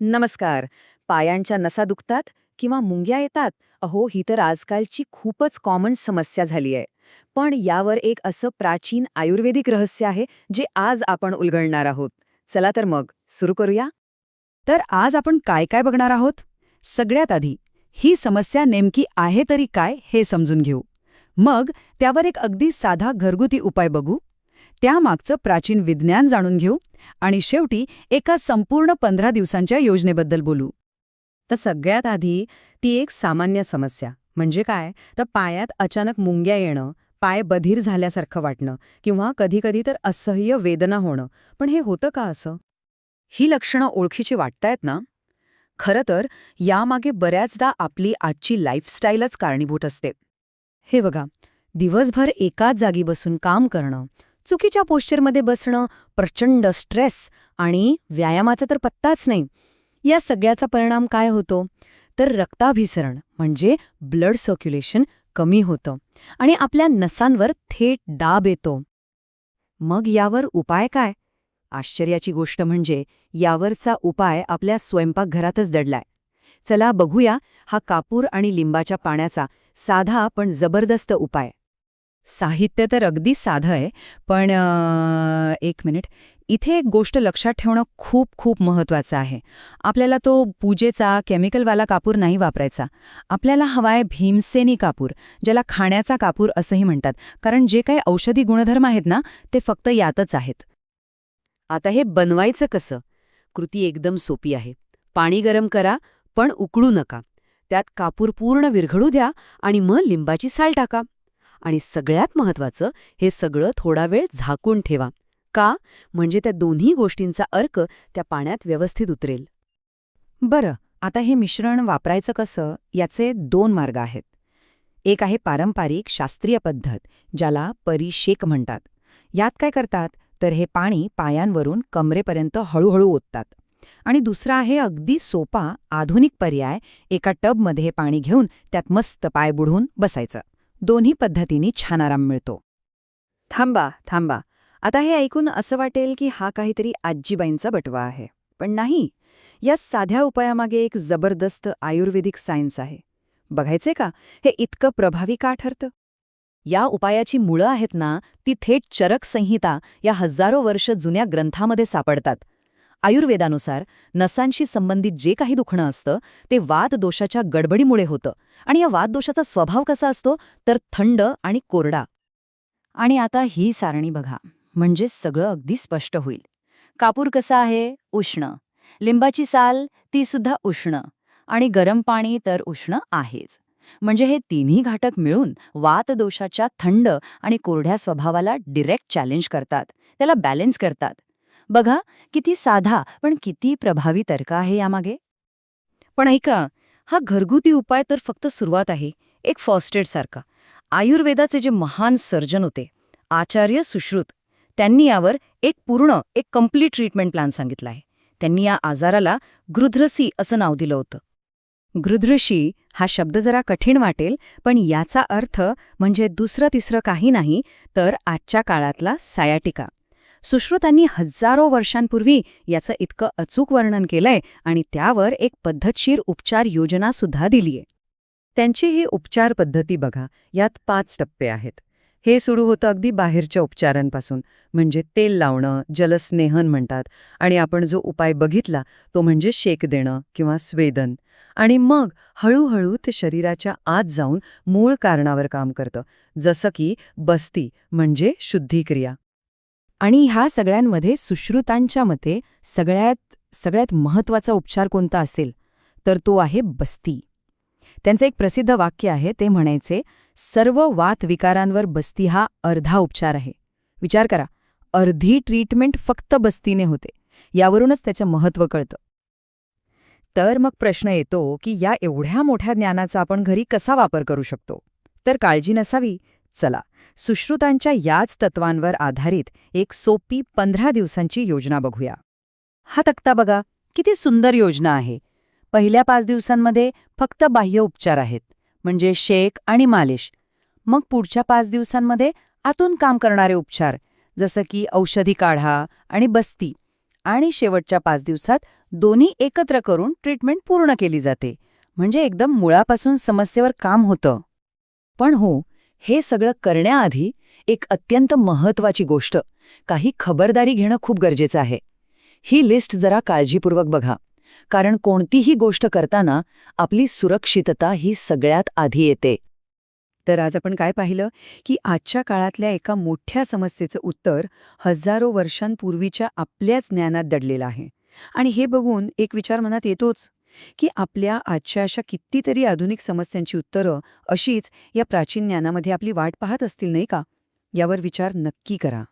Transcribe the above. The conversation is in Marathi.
नमस्कार. पायांच्या नसा दुखतात किंवा मुंग्या येतात? अहो ही तर आजकालची खूपच कॉमन समस्या झाली आहे. पण यावर एक असं प्राचीन आयुर्वेदिक रहस्य आहे जे आज आपण उलगडणार आहोत. चला तर मग सुरू करूया? तर आज आपण काय काय बघणार आहोत? सगळ्यात आधी ही समस्या नेमकी आहे तरी काय हे समजून घेऊ. मग त्यावर एक अगदी साधा घरगुती उपाय बघू. त्यामागचं प्राचीन विज्ञान जाणून घेऊ आणि शेवटी एका संपूर्ण पंधरा दिवसांच्या योजनेबद्दल बोलू. तर सगळ्यात आधी ती एक सामान्य समस्या म्हणजे काय? तर पायात अचानक मुंग्या येणं पाय बधीर झाल्यासारखं वाटणं किंवा कधीकधी तर असह्य वेदना होणं. पण हे होतं का असं? ही लक्षणं ओळखीची वाटतायत ना? खरं तर यामागे बऱ्याचदा आपली आजची लाईफस्टाईलच कारणीभूत असते. हे बघा दिवसभर एकाच जागी बसून काम करणं चुकीच्या पोश्चरमध्ये बसणं प्रचंड स्ट्रेस आणि व्यायामाचा तर पत्ताच नाही. या सगळ्याचा परिणाम काय होतो? तर रक्ताभिसरण म्हणजे ब्लड सर्क्युलेशन कमी होतं आणि आपल्या नसांवर थेट दाब येतो. मग यावर उपाय काय? आश्चर्याची गोष्ट म्हणजे यावरचा उपाय आपल्या स्वयंपाकघरातच दडलाय. चला बघूया हा कापूर आणि लिंबाच्या पाण्याचा साधा पण जबरदस्त उपाय. साहित्य तर अगदी साधं आहे पण एक मिनिट. इथे एक गोष्ट लक्षात ठेवणं खूप खूप महत्त्वाचं आहे. आपल्याला तो पूजेचा केमिकलवाला कापूर नाही वापरायचा. आपल्याला हवाय भीमसेनी कापूर ज्याला खाण्याचा कापूर असंही म्हणतात. कारण जे काही औषधी गुणधर्म आहेत ना ते फक्त यातच आहेत. आता हे बनवायचं कसं? कृती एकदम सोपी आहे. पाणी गरम करा पण उकळू नका. त्यात कापूर पूर्ण विरघळू द्या आणि मग लिंबाची साल टाका. आणि सगळ्यात महत्वाचं हे सगळं थोडा वेळ झाकून ठेवा. का? म्हणजे त्या दोन्ही गोष्टींचा अर्क त्या पाण्यात व्यवस्थित उतरेल. बरं आता हे मिश्रण वापरायचं कसं याचे दोन मार्ग आहेत. एक आहे पारंपरिक शास्त्रीय पद्धत ज्याला परिशेक म्हणतात. यात काय करतात? तर हे पाणी पायांवरून कमरेपर्यंत हळूहळू ओततात. आणि दुसरा आहे अगदी सोपा आधुनिक पर्याय एका टबमध्ये हे पाणी घेऊन त्यात मस्त पाय बुडवून बसायचं. दोन्ही पद्धतींनी छान आराम मिळतो. थांबा थांबा. आता हे ऐकून असं वाटेल की हा काहीतरी आजीबाईंचा बटवा आहे. पण नाही. या साध्या उपायामागे एक जबरदस्त आयुर्वेदिक सायन्स आहे. बघायचे का? हे इतकं प्रभावी का ठरतं? या उपायाची मुळं आहेत ना ती थेट चरक संहिता या हजारो वर्ष जुन्या ग्रंथामध्ये सापडतात. आयुर्वेदानुसार नसांशी संबंधित जे काही दुखणं असतं ते वातदोषाच्या गडबडीमुळे होतं. आणि या वातदोषाचा स्वभाव कसा असतो? तर थंड आणि कोरडा. आणि आता ही सारणी बघा. म्हणजे सगळं अगदी स्पष्ट होईल. कापूर कसा आहे? उष्ण. लिंबाची साल ती सुद्धा उष्ण. आणि गरम पाणी तर उष्ण आहेच. म्हणजे हे तिन्ही घाटक मिळून वातदोषाच्या थंड आणि कोरड्या स्वभावाला डिरेक्ट चॅलेंज करतात. त्याला बॅलेन्स करतात. बघा किती साधा पण किती प्रभावी तर्क आहे यामागे. पण ऐका हा घरगुती उपाय तर फक्त सुरुवात आहे एक फॉस्टेडसारखा आयुर्वेदाचे जे महान सर्जन होते आचार्य सुश्रुत त्यांनी यावर एक पूर्ण एक कंप्लीट ट्रीटमेंट प्लॅन सांगितला आहे. त्यांनी या आजाराला गृध्रसी असं नाव दिलं होतं. गृध्रशी हा शब्द जरा कठीण वाटेल पण याचा अर्थ म्हणजे दुसरं तिसरं काही नाही तर आजच्या काळातला सायाटिका. सुश्रुतांनी हजारो वर्षांपूर्वी याचं इतकं अचूक वर्णन केलंय आणि त्यावर एक पद्धतशीर उपचार योजना सुद्धा दिलीय. त्यांची ही उपचार पद्धती बघा यात पाच टप्पे आहेत. हे सुरू होतं अगदी बाहेरच्या उपचारांपासून म्हणजे तेल लावणं जलस्नेहन म्हणतात आणि आपण जो उपाय बघितला तो म्हणजे शेक देणं किंवा स्वेदन. आणि मग हळूहळू ते शरीराच्या आत जाऊन मूळ कारणावर काम करतं जसं की बस्ती म्हणजे शुद्धिक्रिया. आणि ह्या सगळ्यांमध्ये सुश्रुतांच्या मते सगळ्यात सगळ्यात महत्त्वाचा उपचार कोणता असेल? तर तो आहे बस्ती. त्यांचं एक प्रसिद्ध वाक्य आहे ते म्हणायचे सर्व वात विकारांवर बस्ती हा अर्धा उपचार आहे. विचार करा अर्धी ट्रीटमेंट फक्त बस्तीने होते यावरूनच त्याचं महत्त्व कळतं. तर मग प्रश्न येतो की या एवढ्या मोठ्या ज्ञानाचा आपण घरी कसा वापर करू शकतो? तर काळजी नसावी चला सुश्रुतांच्या याच तत्वांवर आधारित एक सोपी पंधरा दिवसांची योजना बघूया. हा तक्ता बघा किती सुंदर योजना आहे. पहिल्या पाच दिवसांमध्ये फक्त बाह्य उपचार आहेत म्हणजे शेक आणि मालिश. मग पुढच्या पाच दिवसांमध्ये आतून काम करणारे उपचार जसं की औषधी काढा आणि बस्ती. आणि शेवटच्या पाच दिवसात दोन्ही एकत्र करून ट्रीटमेंट पूर्ण केली जाते म्हणजे एकदम मुळापासून समस्येवर काम होतं. पण हो हे सगळं करण्याआधी एक अत्यंत महत्वाची गोष्ट. काही खबरदारी घेणं खूप गरजेचं आहे. ही लिस्ट जरा काळजीपूर्वक बघा. कारण कोणतीही गोष्ट करताना आपली सुरक्षितता ही सगळ्यात आधी येते. तर आज आपण काय पाहिलं? की आजच्या काळातल्या एका मोठ्या समस्येचं उत्तर हजारो वर्षांपूर्वीच्या आपल्याच ज्ञानात दडलेलं आहे. आणि हे बघून एक विचार मनात येतोच. की आपल्या आजच्या अशा कितीतरी आधुनिक समस्यांची उत्तरं अशीच या प्राचीन ज्ञानामध्ये आपली वाट पाहत असतील नाही का? यावर विचार नक्की करा.